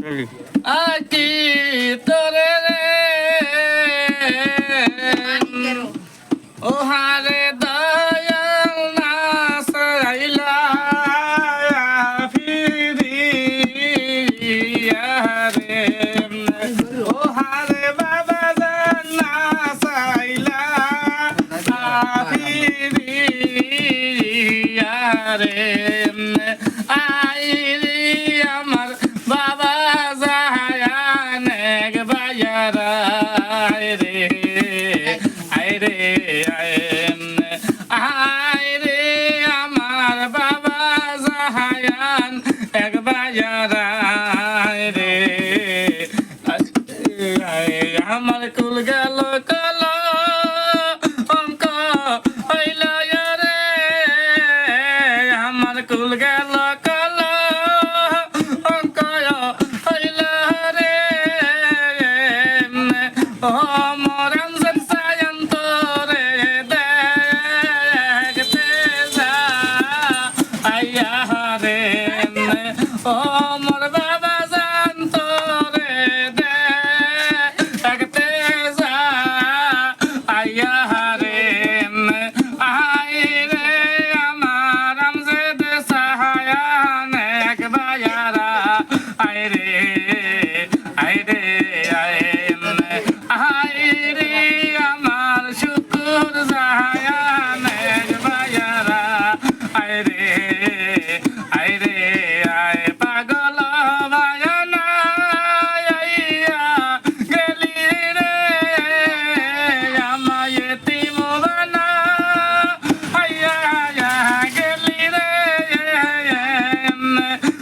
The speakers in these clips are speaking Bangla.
আকি তোরে রে। ও হারে দয়াল না সাইলা ফিরিয়া রে। ও হারে বাবা না সাইলা ফিরিয়া রে আ রে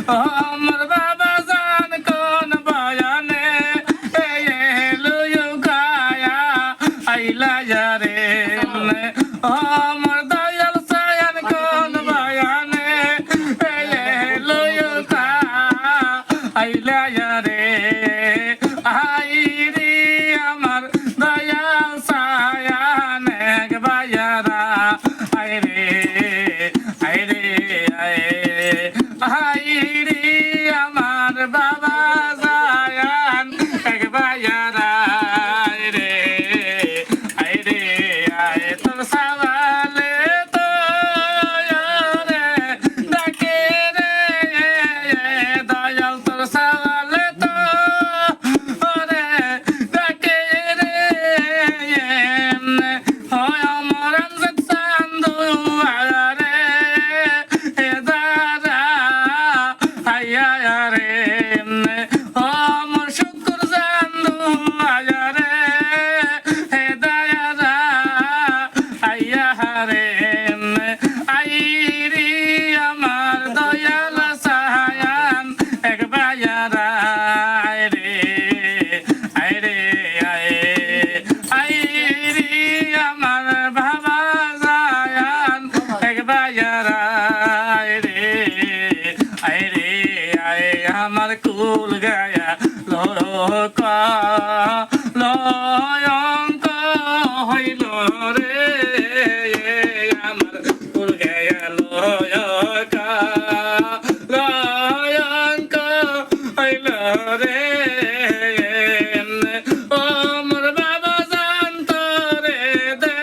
আমার বাবা জান কোন বায়ানে লুয়ু খায়া আইলা যারে আমার দয়াল সায়ান কোন বায়ানে লুয়ু খা আইলা আয় রে, আয় আমার কুল গায়া লড়ক লয়ঙ্ক হইল রে, আমার কুল গায়া লয়ক লয়ঙ্ক হইল রে ও মোর বাবা জান্ত রে দে